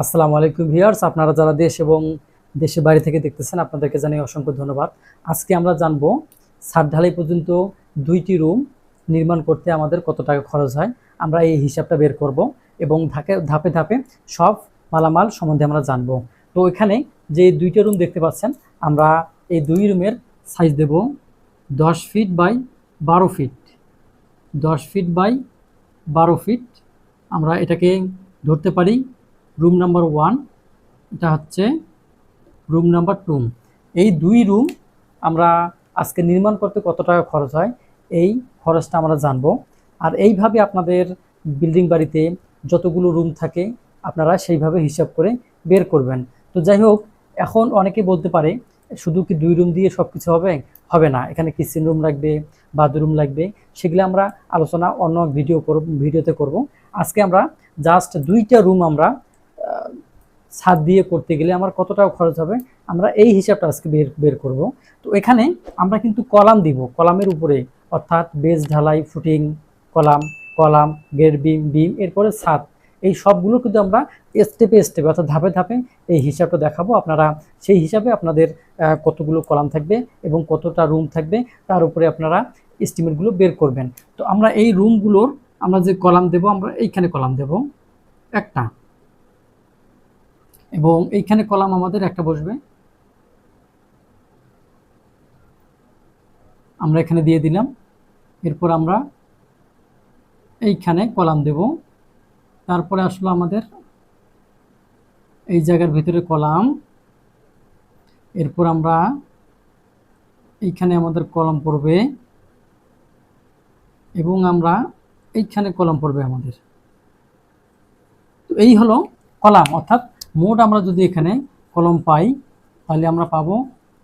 আসসালামু আলাইকুম ভিউয়ার্স, আপনারা যারা দেশ এবং দেশের বাইরে থেকে দেখতেছেন, আপনাদেরকে জানাই অসংখ্য ধন্যবাদ। আজকে আমরা জানব, সাত ঢালাই পর্যন্ত দুইটি রুম নির্মাণ করতে আমাদের কত টাকা খরচ হয়, আমরা এই হিসাবটা বের করব এবং ধাপে ধাপে ধাপে সব মালামাল সম্বন্ধে আমরা জানব। তো এখানে যে দুইটা রুম দেখতে পাচ্ছেন, আমরা এই দুই রুমের সাইজ দেব দশ ফিট বাই বারো ফিট দশ ফিট বাই বারো ফিট আমরা এটাকে ধরতে পারি রুম নাম্বার ওয়ান, এটা হচ্ছে রুম নাম্বার টু। এই দুই রুম আমরা আজকে নির্মাণ করতে কত টাকা খরচ হয়, এই খরচটা আমরা জানব। আর এইভাবে আপনাদের বিল্ডিং বাড়িতে যতগুলো রুম থাকে, আপনারা সেইভাবে হিসাব করে বের করবেন। তো যাই হোক, এখন অনেকে বলতে পারে, শুধু কি দুই রুম দিয়ে সব কিছু হবে? হবে না, এখানে কিচেন রুম লাগবে বাথরুম লাগবে, সেগুলো আমরা আলোচনা অন্য ভিডিও ভিডিওতে করব। আজকে আমরা জাস্ট দুইটা রুম আমরা ছাদ দিয়ে করতে গেলে আমার কত টাকা খরচ হবে, আমরা এই হিসাবটা আজকে বের বের করব। তো এখানে আমরা কিন্তু কলাম দিব, কলামের উপরে, অর্থাৎ বেজ ঢালাই, footing, column column, grade beam beam, এরপরে ছাদ, এই সবগুলো কিন্তু আমরা স্টেপে স্টেপে, অর্থাৎ ধাপে ধাপে এই হিসাবটা দেখাবো। আপনারা সেই হিসাবে আপনাদের কতগুলো কলাম থাকবে এবং কতটা রুম থাকবে, তার উপরে আপনারা এস্টিমেটগুলো বের করবেন। তো আমরা এই রুমগুলোর আমরা যে কলাম দেব, আমরা এইখানে কলাম দেব। একটা এবং এইখানে কলাম আমাদের একটা বসবে। আমরা এখানে দিয়ে দিলাম। এরপর আমরা এইখানে কলাম দেব। তারপরে আসলো আমাদের এই জায়গার ভিতরে কলাম। এরপর আমরা এইখানে আমাদের কলম পড়বে এবং আমরা এইখানে কলম পড়বে আমাদের। তো এই হলো কলাম, অর্থাৎ মোট আমরা যদি এখানে কলম পাই, তাহলে আমরা পাবো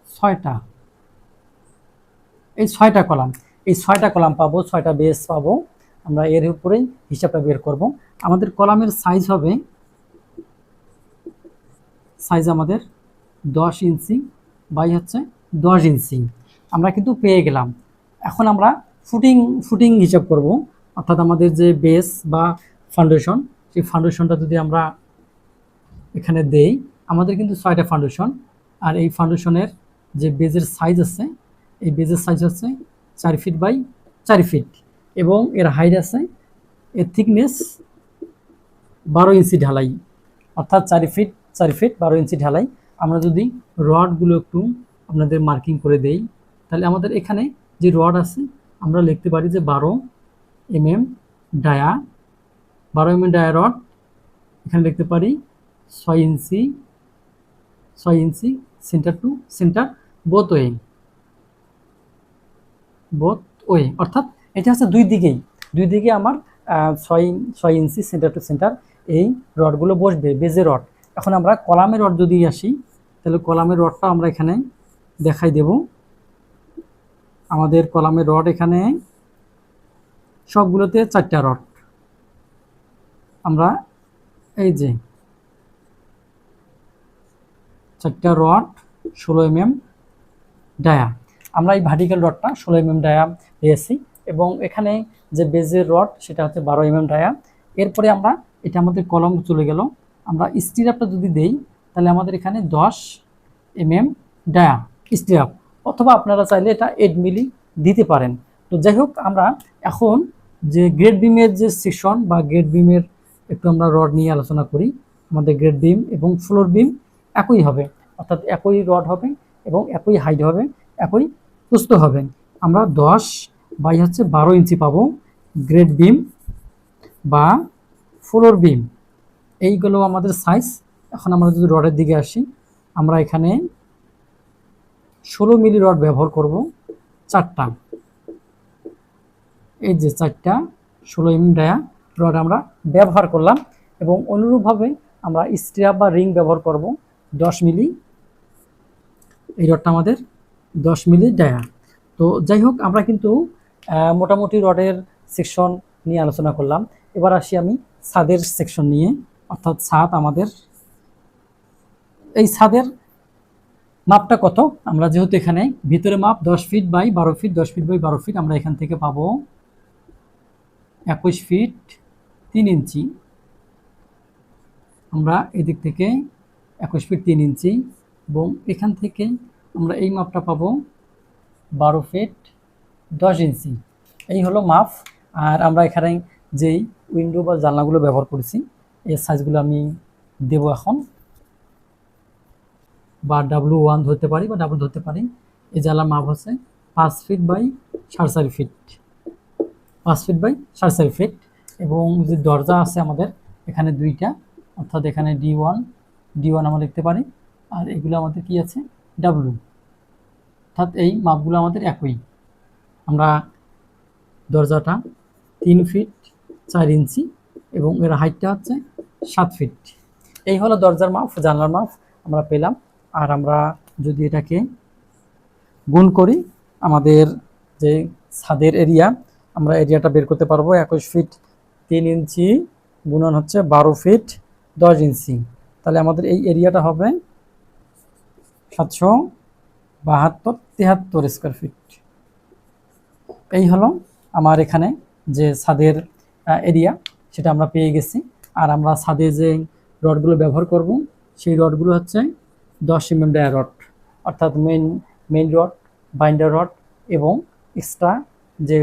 ছয়টা। এই ছয়টা কলাম, এই ছয়টা কলাম পাবো, ছয়টা বেস পাবো। আমরা এর উপরেই হিসাবটা বের করব। আমাদের কলামের সাইজ হবে সাইজ আমাদের দশ ইঞ্চি বাই হচ্ছে দশ ইঞ্চি। আমরা কিন্তু পেয়ে গেলাম। এখন আমরা ফুটিং ফুটিং হিসাব করব। অর্থাৎ আমাদের যে বেস বা ফাউন্ডেশন সেই ফাউন্ডেশনটা যদি আমরা এখানে দেই। আমাদের কিন্তু ছয়টা ফাউন্ডেশন আর এই ফাউন্ডেশনের যে বেজের সাইজ আছে, এই বেজের সাইজ হচ্ছে চার ফিট বাই চার ফিট এবং এর হাইট আছে এর থিকনেস বারো ইঞ্চি ঢালাই। অর্থাৎ চার ফিট চার ফিট বারো ইঞ্চি ঢালাই। আমরা যদি রডগুলো একটু আপনাদের মার্কিং করে দেই, তাহলে আমাদের এখানে যে রড আছে, আমরা লিখতে পারি যে বারো এম এম ডায়া বারো এম এম ডায়া রড এখানে লিখতে পারি ছয় ইঞ্চি ছয় ইঞ্চি centre to centre both way both way অর্থাৎ এটা হচ্ছে দুই দিকেই। দুই দিকে আমার ছয় ছয় ইঞ্চি সেন্টার টু সেন্টার এই রডগুলো বসবে, বেজে রড। এখন আমরা কলামের রড যদি আসি, তাহলে কলামের রডটা আমরা এখানে দেখাই দেব। আমাদের কলামের রড এখানে সবগুলোতে চারটা রড। আমরা এই যে চারটা রড, ষোলো এম এম ডায়া আমরা এই ভার্টিক্যাল রডটা ষোলো এম এম ডায়া পেয়েছি এবং এখানে যে বেজের রড, সেটা হচ্ছে বারো এম এম ডায়া এরপরে আমরা, এটা আমাদের কলম চলে গেল। আমরা স্টিরাপটা যদি দেই, তাহলে আমাদের এখানে দশ এম এম ডায়া স্টিরাপ অথবা আপনারা চাইলে এটা এইট মিলি দিতে পারেন। তো যাই হোক, আমরা এখন যে গ্রেড বিমের যে সেকশন বা গ্রেড বিমের একটু আমরা রড নিয়ে আলোচনা করি। আমাদের গ্রেড বিম এবং ফ্লোর বিম একই হবে, অর্থাৎ একই রড হবে এবং একই হাইট হবে, একই প্রস্ত হবে। আমরা দশ বাই হচ্ছে বারো ইঞ্চি পাবো গ্রেড বিম বা ফ্লোর বিম এইগুলো আমাদের সাইজ এখন আমরা যদি রডের দিকে আসি, আমরা এখানে ষোলো মিলি রড ব্যবহার করব চারটা। এই যে চারটা, ষোলো এম ডায়া রড আমরা ব্যবহার করলাম এবং অনুরূপভাবে আমরা স্ট্রাপ বা রিং ব্যবহার করব। দশ মিলি, এই রডটা আমাদের দশ মিলি ডায়া তো যাই হোক, আমরা কিন্তু মোটামুটি রডের সেকশন নিয়ে আলোচনা করলাম। এবার আসি আমি ছাদের সেকশন নিয়ে। অর্থাৎ ছাদ আমাদের, এই ছাদের মাপটা কত? আমরা যেহেতু এখানে ভিতরে মাপ দশ ফিট বাই বারো ফিট, দশ ফিট বাই বারো ফিট আমরা এখান থেকে পাবো একুশ ফিট তিন ইঞ্চি। আমরা এদিক থেকে একুশ ফিট তিন ইঞ্চি এবং এখান থেকে আমরা এই মাপটা পাবো বারো ফিট দশ ইঞ্চি। এই হলো মাপ। আর আমরা এখানে যেই উইন্ডো বা জানলাগুলো ব্যবহার করেছি, এর সাইজগুলো আমি দেব এখন। বা ডাব্লু ওয়ান ধরতে পারি বা ডাব্লু ধরতে পারি। এই জানলার মাপ হচ্ছে পাঁচ ফিট বাই সাড়ে চারি ফিট। পাঁচ ফিট বাই সাড়ে চারি ফিট। এবং যে দরজা আছে আমাদের, এখানে দুইটা। অর্থাৎ এখানে ডি ওয়ান ডি ওয়ান আমরা লিখতে পারি। আর এগুলো আমাদের কি আছে? ডাব্লু অর্থাৎ এই মাপগুলো আমাদের একই। আমরা দরজাটা তিন ফিট চার ইঞ্চি এবং এর হাইটটা হচ্ছে সাত ফিট এই হলো দরজার মাপ, জানলার মাপ আমরা পেলাম। আর আমরা যদি এটাকে গুণ করি, আমাদের যে ছাদের এরিয়া আমরা এরিয়াটা বের করতে পারব একুশ ফিট তিন ইঞ্চি গুণন হচ্ছে বারো ফিট দশ ইঞ্চি। তাহলে আমাদের এই এরিয়াটা হবে সাতশো বাহাত্তর তিয়াত্তর স্কোয়ার ফিট এই হলো আমার এখানে যে ছাদের এরিয়া সেটা আমরা পেয়ে গেছি। আর আমরা ছাদে যে রডগুলো ব্যবহার করব, সেই রডগুলো হচ্ছে দশ এমএম ডায়া রড, অর্থাৎ main main rod binder rod এবং এক্সট্রা যে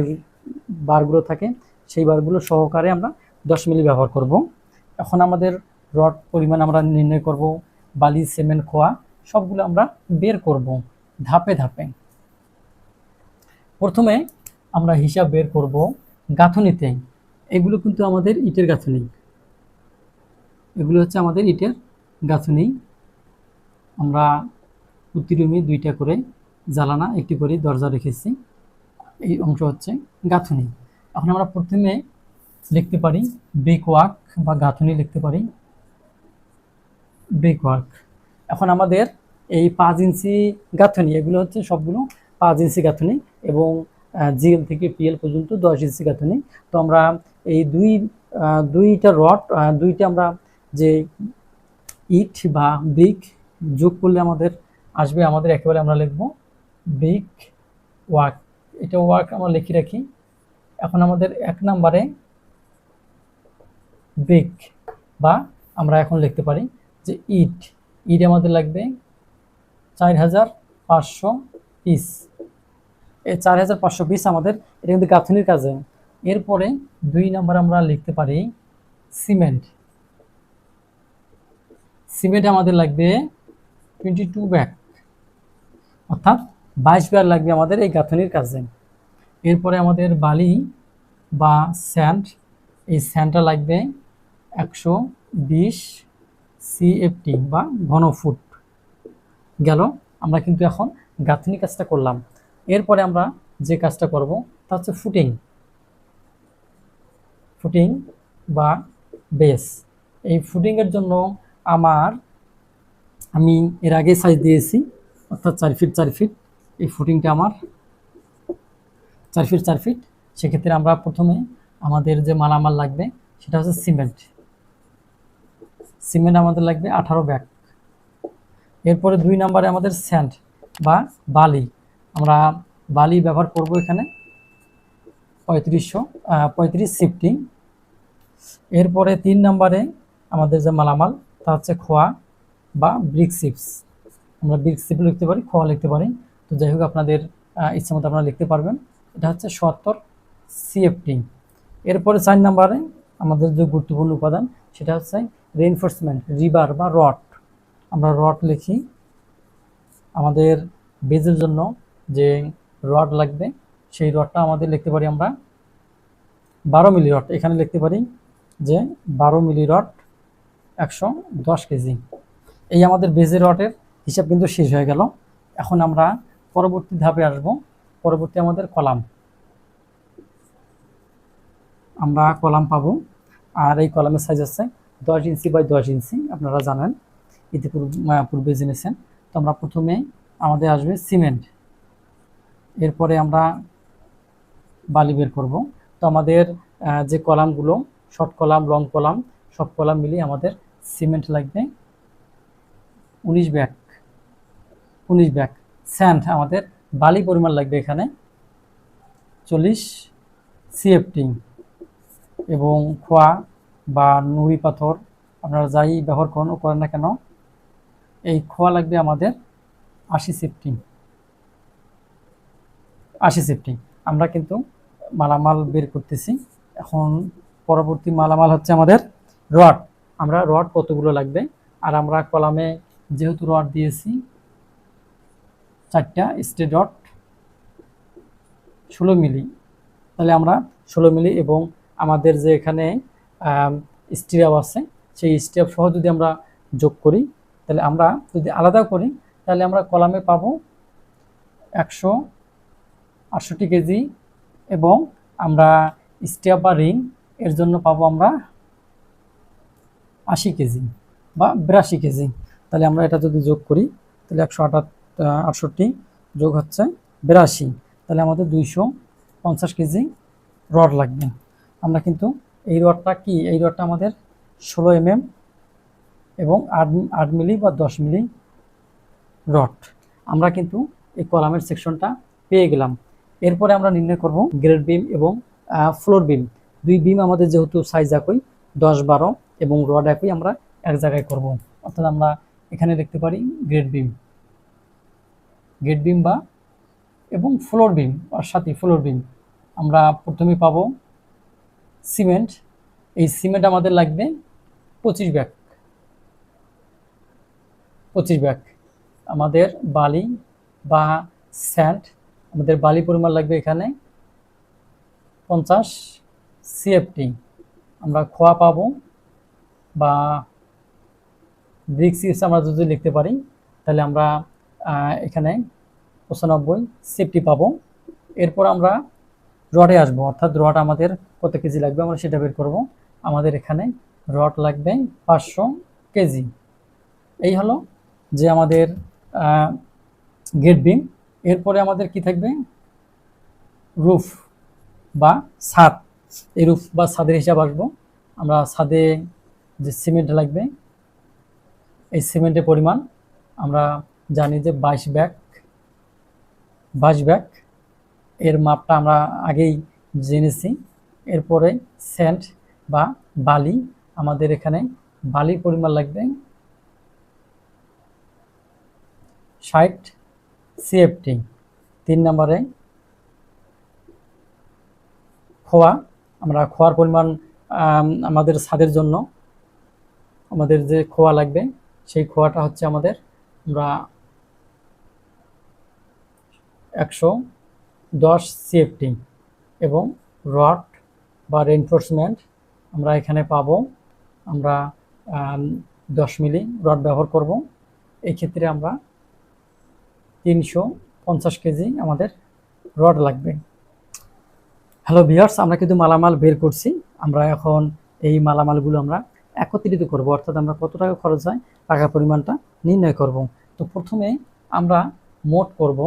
বারগুলো থাকে, সেই বারগুলো সহকারে আমরা দশ মিলি ব্যবহার করব। এখন আমাদের রড পরিমাণ আমরা নির্ণয় করব, বালি, সিমেন্ট, খোয়া, সবগুলো আমরা বের করব ধাপে ধাপে। প্রথমে আমরা হিসাব বের করব গাঁথনিতে। এগুলো কিন্তু আমাদের ইটের গাঁথনি। এগুলো হচ্ছে আমাদের ইটের গাঁথনি। আমরা প্রতি রুমে দুইটা করে জ্বালানা, একটি করে দরজা রেখেছি। এই অংশ হচ্ছে গাঁথনি। এখন আমরা প্রথমে লিখতে পারি ব্রিক ওয়ার্ক বা গাঁথনি লিখতে পারি। ব্রিক ওয়ার্ক এখন আমাদের এই পাঁচ ইঞ্চি গাঁথনি, এগুলো হচ্ছে সবগুলো পাঁচ ইঞ্চি গাঁথনি এবং জিএল থেকে পিএল পর্যন্ত দশ ইঞ্চি গাঁথনি। তো আমরা এই দুই দুইটা রড দুইটা আমরা যে ইট বা ব্রিক যোগ করলে আমাদের আসবে, আমাদের একেবারে আমরা লিখব ব্রিক ওয়ার্ক এটা ওয়ার্ক আমরা লিখে রাখি। এখন আমাদের এক নাম্বারে ব্রিক বা আমরা এখন লিখতে পারি যে ইট ইট আমাদের লাগবে চার হাজার পাঁচশো পিস এই চার হাজার পাঁচশো পিস আমাদের, এটা কিন্তু গাঁথনির কাজে। এরপরে দুই নাম্বার আমরা লিখতে পারি সিমেন্ট। সিমেন্ট আমাদের লাগবে টোয়েন্টি টু ব্যাগ অর্থাৎ বাইশ ব্যাগ লাগবে আমাদের এই গাঁথনির কাজে। এরপরে আমাদের বালি বা স্যান্ড, এই স্যান্ডটা লাগবে একশো বিশ সিএফটি বা ঘনফুট গেল। আমরা কিন্তু এখন গাঁথনি কাজটা করলাম। এরপরে আমরা যে কাজটা করব, তা হচ্ছে ফুটিং। ফুটিং বা বেস। এই ফুটিংয়ের জন্য আমার, আমি এর আগে সাইজ দিয়েছি, অর্থাৎ চার ফিট চার ফিট এই ফুটিংটা আমার চার ফিট চার ফিট সেক্ষেত্রে আমরা প্রথমে আমাদের যে মালামাল লাগবে, সেটা হচ্ছে সিমেন্ট। সিমেন্ট আমাদের লাগবে আঠারো ব্যাগ। এরপরে দুই নম্বরে আমাদের স্যান্ড বা বালি। আমরা বালি ব্যবহার করব এখানে পঁয়ত্রিশশো পঁয়ত্রিশ সিফটি এরপরে তিন নম্বরে আমাদের যে মালামাল, তা হচ্ছে খোয়া বা ব্রিক চিপস আমরা ব্রিক চিপ লিখতে পারি, খোয়া লিখতে পারি। তো যাই হোক, আপনাদের ইচ্ছে মতো আপনারা লিখতে পারবেন। এটা হচ্ছে সত্তর সিএফটি এরপরে চার নম্বরে আমাদের যে গুরুত্বপূর্ণ উপাদান, সেটা হচ্ছে রেইনফোর্সমেন্ট রিবার বা রড আমরা রড লিখি। আমাদের বেজের জন্য যে রড লাগবে, সেই রডটা আমাদের লিখতে পারি আমরা বারো মিলি রড এখানে লিখতে পারি যে বারো মিলি রড একশো দশ কেজি। এই আমাদের বেজের রডের হিসাব কিন্তু শেষ হয়ে গেল। এখন আমরা পরবর্তী ধাপে আসব। পরবর্তী আমাদের কলাম। আমরা কলাম পাবো। আর এই কলামের সাইজ আছে দশ ইঞ্চি বাই দশ ইঞ্চি, আপনারা জানেন, ইতিপূর্বে পূর্বে জেনেছেন। তো আমরা প্রথমে আমাদের আসবে সিমেন্ট। এরপরে আমরা বালি বের করব। তো আমাদের যে কলামগুলো শর্ট কলাম লং কলাম, সব কলাম মিলিয়ে আমাদের সিমেন্ট লাগবে উনিশ ব্যাগ। উনিশ ব্যাগ। স্যান্ড, আমাদের বালি পরিমাণ লাগবে এখানে চল্লিশ সিএফটি। এবং খোয়া বা নুড়ি পাথর, আপনারা যাই ব্যবহার করুন করেন না কেন, এই খোয়া লাগবে আমাদের আশি সিফটি আশি সিফটি আমরা কিন্তু মালামাল বের করতেছি। এখন পরবর্তী মালামাল হচ্ছে আমাদের রড। আমরা রড কতগুলো লাগবে? আর আমরা কলামে যেহেতু রড দিয়েছি, চারটা স্টে রড, ষোলো মিলি। তাহলে আমরা ষোলো মিলি এবং আমাদের যে এখানে স্টিরাপ আছে, সেই স্টিরাপ সহ যদি আমরা যোগ করি, তাহলে আমরা যদি আলাদা করি, তাহলে আমরা কলামে পাবো একশো আটষট্টি কেজি এবং আমরা স্টিরাপ বা রিং এর জন্য পাবো আমরা আশি কেজি বা বিরাশি কেজি। তাহলে আমরা এটা যদি যোগ করি, তাহলে একশো আটাত আটষট্টি যোগ হচ্ছে বিরাশি। তাহলে আমাদের দুইশো পঞ্চাশ কেজি রড লাগবে। আমরা কিন্তু এই রডটা কি? এই রডটা আমাদের ষোলো এমএম এবং আট আট মিলি বা দশ মিলি রড। আমরা কিন্তু এই কলামের সেকশনটা পেয়ে গেলাম। এরপরে আমরা নির্ণয় করব গ্রেড বিম এবং ফ্লোর বিম। দুই বিম আমাদের যেহেতু সাইজ একই, দশ, বারো এবং রড একই, আমরা এক জায়গায় করব। অর্থাৎ আমরা এখানে দেখতে পারি গ্রেড বিম। গ্রেড বিম বা এবং ফ্লোর বিম আর সাথে ফ্লোর বিম। আমরা প্রথমে পাবো সিমেন্ট, এই সিমেন্ট আমাদের লাগবে পঁচিশ ব্যাগ। পঁচিশ ব্যাগ। আমাদের বালি বা স্যান্ড, আমাদের বালি পরিমাণ লাগবে এখানে পঞ্চাশ সিএফটি। আমরা খোয়া পাবো বা ব্রিক্স ইউস আমরা যদি লিখতে পারি, তাহলে আমরা এখানে পঁচানব্বই সেফটি পাবো। এরপর আমরা রডে আসব, অর্থাৎ রড আমাদের কত কেজি লাগবে? আমরা সেটা বের করব। আমাদের এখানে রড লাগবে পাঁচশো কেজি। এই হলো যে আমাদের গেট বিম এরপরে আমাদের কি থাকবে? রুফ বা ছাদ। এই রুফ বা ছাদের হিসাব আসব। আমরা ছাদে যে সিমেন্ট লাগবে, এই সিমেন্টের পরিমাণ আমরা জানি যে বাইশ ব্যাগ বাইশ ব্যাগ এর মাপটা আমরা আগেই জেনেছি এরপরে স্যান্ড বা বালি, আমাদের এখানে বালির পরিমাণ লাগবে ষাট সিএফটি। তিন নম্বরে খোয়া, আমরা খোয়ার পরিমাণ আমাদের ছাদের জন্য আমাদের যে খোয়া লাগবে, সেই খোয়াটা হচ্ছে আমাদের আমরা একশো দশ সিএফটি এবং রড বা রেনফোর্সমেন্ট আমরা এখানে পাব। আমরা দশ মিলি রড ব্যবহার করব। ক্ষেত্রে আমরা তিনশো পঞ্চাশ কেজি আমাদের রড লাগবে। হ্যালো ভিয়ার্স আমরা কিন্তু মালামাল বের করছি। আমরা এখন এই মালামালগুলো আমরা একত্রিত করব। অর্থাৎ আমরা কত টাকা খরচ হয় টাকার পরিমাণটা নির্ণয় করব। তো প্রথমে আমরা মোট করব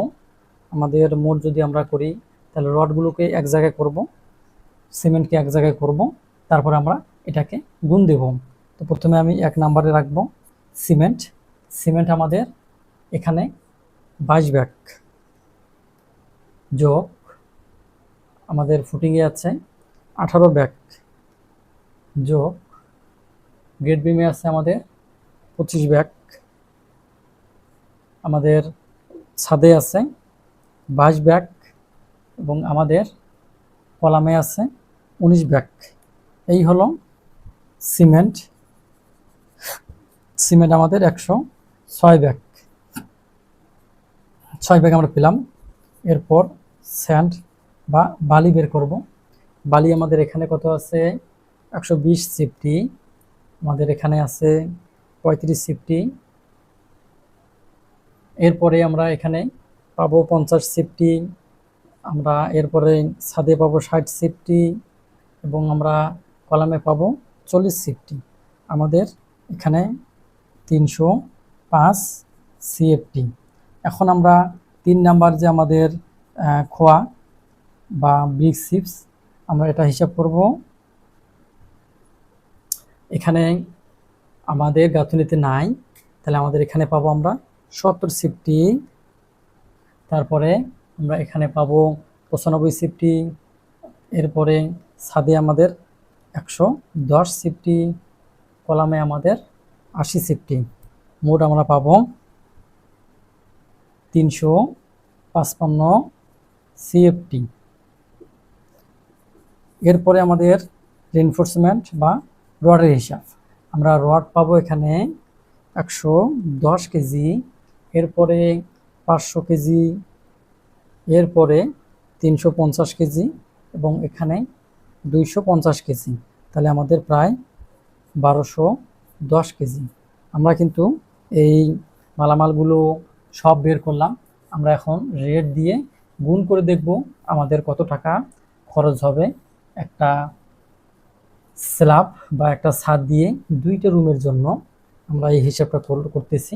আমাদের মোট যদি আমরা করি, তাহলে রডগুলোকে এক জায়গায় করব, সিমেন্টকে এক জায়গায় করব, তারপর আমরা এটাকে গুণ দেব। তো প্রথমে আমি এক নাম্বারে রাখব সিমেন্ট। সিমেন্ট আমাদের এখানে বাইশ ব্যাগ যোগ আমাদের ফুটিংয়ে আছে আঠারো ব্যাগ যোগ গেট বিমে আছে আমাদের পঁচিশ ব্যাগ। আমাদের ছাদে আছে বাইশ ব্যাগ এবং আমাদের কলামে আছে উনিশ ব্যাগ। এই হলো সিমেন্ট। সিমেন্ট আমাদের একশো ছয় ব্যাগ। ছয় ব্যাগ আমরা পেলাম। এরপর স্যান্ড বা বালি বের করব। বালি আমাদের এখানে কত আছে? একশো বিশ সিফটি। আমাদের এখানে আছে পঁয়ত্রিশ সিফটি। এরপরে আমরা এখানে পাবো পঞ্চাশ সিফটি, আমরা এরপরে ছাদে পাবো ষাট সিফটি এবং আমরা কলামে পাবো চল্লিশ সিফটি। আমাদের এখানে তিনশো পাঁচ সিএফটি। এখন আমরা তিন নাম্বার যে আমাদের খোয়া বা ব্রিক সিপস আমরা এটা হিসাব করব। এখানে আমাদের গাঁথুনিতে নাই, তাহলে আমাদের এখানে পাবো আমরা সত্তর সিফটি তারপরে আমরা এখানে পাবো পঁচানব্বই সিফটি, এরপরে ছাদে আমাদের একশো দশ সিফটি, কলামে আমাদের আশি সিফটি। মোট আমরা পাবো তিনশো পাঁচপান্ন সিএফটি। এরপরে আমাদের রেনফোর্সমেন্ট বা রডের হিসাব। আমরা রড পাবো এখানে একশো দশ কেজি, এরপরে পাঁচশো কেজি, এরপরে তিনশো পঞ্চাশ কেজি এবং এখানে দুইশো পঞ্চাশ কেজি। তাহলে আমাদের প্রায় বারোশো দশ কেজি। আমরা কিন্তু এই মালামালগুলো সব বের করলাম। আমরা এখন রেট দিয়ে গুণ করে দেখব আমাদের কত টাকা খরচ হবে একটা স্ল্যাব বা একটা ছাদ দিয়ে দুইটা রুমের জন্য আমরা এই হিসাবটা কর- করতেছি।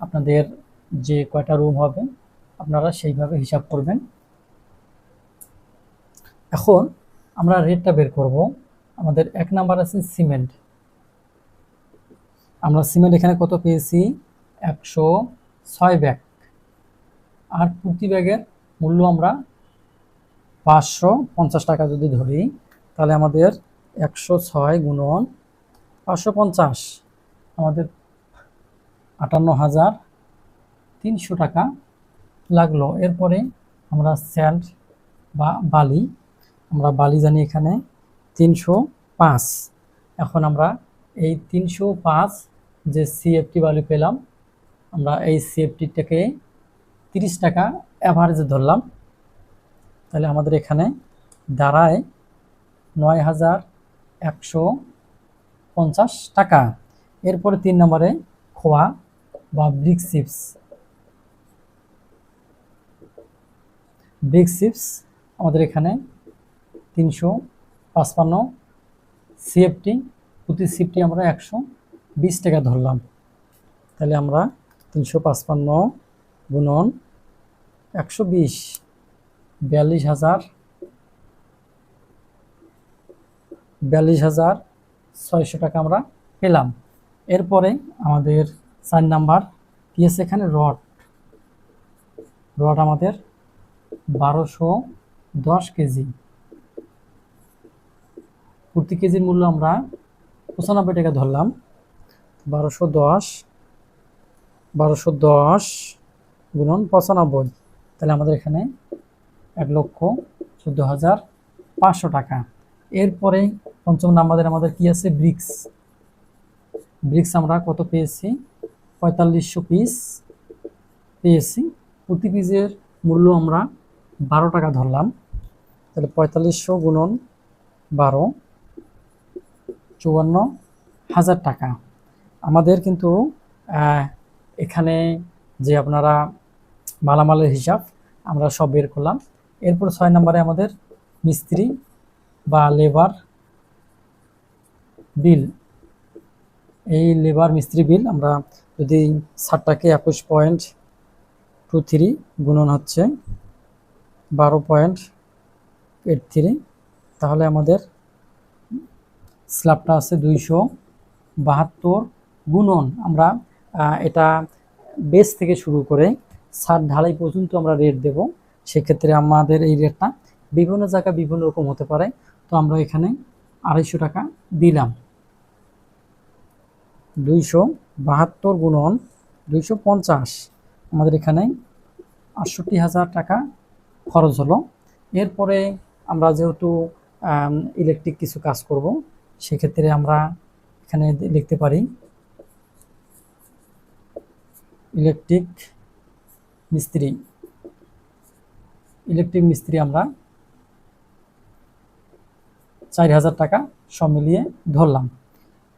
আপনাদের যে কয়টা রুম হবে, আপনারা সেইভাবে হিসাব করবেন। এখন আমরা রেটটা বের করব। আমাদের এক নাম্বার আছে সিমেন্ট আমরা সিমেন্ট এখানে কত পেয়েছি? একশো ছয় ব্যাগ। আর প্রতি ব্যাগের মূল্য আমরা পাঁচশো পঞ্চাশ টাকা যদি ধরি, তাহলে আমাদের একশো ছয় গুণন পাঁচশো পঞ্চাশ। আমাদের আটান্ন হাজার তিনশো টাকা লাগল। এরপরে আমরা স্যান্ড বা বালি, আমরা বালি জানি এখানে, তিনশো পাঁচ। এখন আমরা এই তিনশো পাঁচ যে সিএফটি বালি পেলাম, আমরা এই সিএফটিটাকে তিরিশ টাকা অ্যাভারেজে ধরলাম। তাহলে আমাদের এখানে দাঁড়ায় নয় হাজার একশো পঞ্চাশ টাকা। এরপরে তিন নম্বরে খোয়া বা ব্রিক চিপস ব্রিক চিপস আমাদের এখানে তিনশো পাঁচপান্ন সিএফটি প্রতি সিফটি আমরা একশো বিশ টাকা ধরলাম। তাহলে আমরা তিনশো পাঁচপান্ন গুণন একশো বিশ, বিয়াল্লিশ হাজার বিয়াল্লিশ হাজার ছয়শো টাকা আমরা পেলাম। এরপরে আমাদের চার নাম্বার আছে এখানে? রড। রড আমাদের বারোশো দশ কেজি। প্রতি কেজির মূল্য আমরা পঁচানব্বই টাকা ধরলাম। বারোশো দশ বারোশো দশ গুণন পঁচানব্বই। তাহলে আমাদের এখানে এক লক্ষ চোদ্দ হাজার পাঁচশো টাকা। এরপরে পঞ্চম নাম্বারের আমাদের কি আছে? ব্রিক্স। ব্রিক্স আমরা কত পেয়েছি? পঁয়তাল্লিশশো পিস পেয়েছি। প্রতি পিসের মূল্য আমরা বারো টাকা ধরলাম। তাহলে পঁয়তাল্লিশশো গুণন বারো, চুয়ান্ন হাজার টাকা। আমাদের কিন্তু এখানে যে আপনারা মালামালের হিসাব, আমরা সব বের করলাম। এরপর ছয় নম্বরে আমাদের মিস্ত্রি বা লেবার বিল। এই লেবার মিস্ত্রি বিল আমরা যদি ষাটটাকে একুশ পয়েন্ট টু থ্রি গুণন হচ্ছে বারো পয়েন্ট এইট থ্রি। তাহলে আমাদের স্ল্যাবটা আছে দুইশো বাহাত্তর গুণন। আমরা এটা বেস থেকে শুরু করে সাত ঢালাই পর্যন্ত আমরা রেট দেব। সেক্ষেত্রে আমাদের এই রেটটা বিভিন্ন জায়গায় বিভিন্ন রকম হতে পারে। তো আমরা এখানে আড়াইশো টাকা দিলাম। দুইশো বাহাত্তর গুণন দুইশো পঞ্চাশ। আমাদের এখানে আটষট্টি হাজার টাকা খরচ হলো। এরপরে আমরা যেহেতু ইলেকট্রিক কিছু কাজ করব, সেক্ষেত্রে আমরা এখানে লিখতে পারি ইলেকট্রিক মিস্ত্রি। ইলেকট্রিক মিস্ত্রি আমরা চার হাজার টাকা সব মিলিয়ে ধরলাম।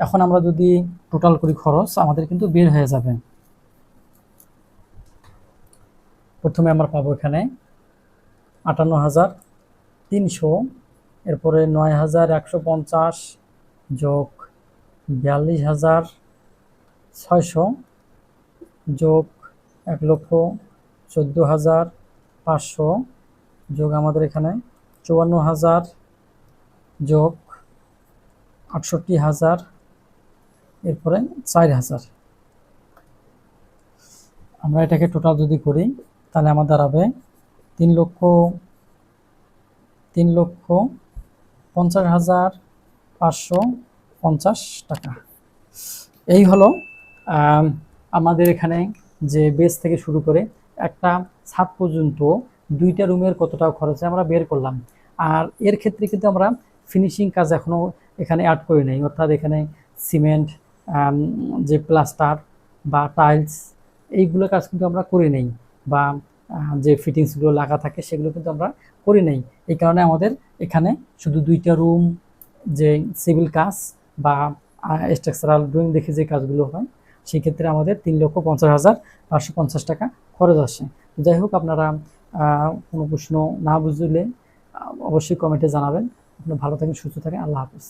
এখন আমরা যদি টোটাল করি খরচ, আমাদের কিন্তু বের হয়ে যাবে। প্রথমে আমরা পাবো এখানে আটান্ন হাজার তিনশো, এরপরে নয় হাজার একশো পঞ্চাশ যোগ বিয়াল্লিশ হাজার ছয়শো যোগ এক লক্ষ চোদ্দ হাজার পাঁচশো যোগ আমাদের এখানে চুয়ান্ন হাজার যোগ আটষট্টি হাজার, এরপরে চার হাজার। আমরা এটাকে টোটাল যদি করি, তাহলে আমার দাঁড়াবে তিন লক্ষ তিন লক্ষ পঞ্চাশ হাজার পাঁচশো পঞ্চাশ টাকা। এই হলো আম, আমাদের এখানে যে বেস থেকে শুরু করে একটা ছাদ পর্যন্ত দুইটা রুমের কত খরচ আমরা বের করলাম। আর এর ক্ষেত্রে কিন্তু আমরা ফিনিশিং কাজ এখনও এখানে অ্যাড করি নাই। অর্থাৎ এখানে সিমেন্ট যে প্লাস্টার বা টাইলস এইগুলো কাজ কিন্তু আমরা করি নেই। বা যে ফিটিংসগুলো লাগা থাকে, সেগুলো কিন্তু আমরা করি নাই। এই কারণে আমাদের এখানে শুধু দুইটা রুম যে সিভিল কাজ বা স্ট্রাকচারাল ড্রয়িং দেখে যে কাজগুলো হয় সেই ক্ষেত্রে আমাদের তিন লক্ষ পঞ্চাশ হাজার পাঁচশো পঞ্চাশ টাকা খরচ আসে। যাই হোক, আপনারা কোনো প্রশ্ন না বুঝলে অবশ্যই কমেন্টে জানাবেন। আপনারা ভালো থাকেন, সুস্থ থাকেন। আল্লাহ হাফিজ।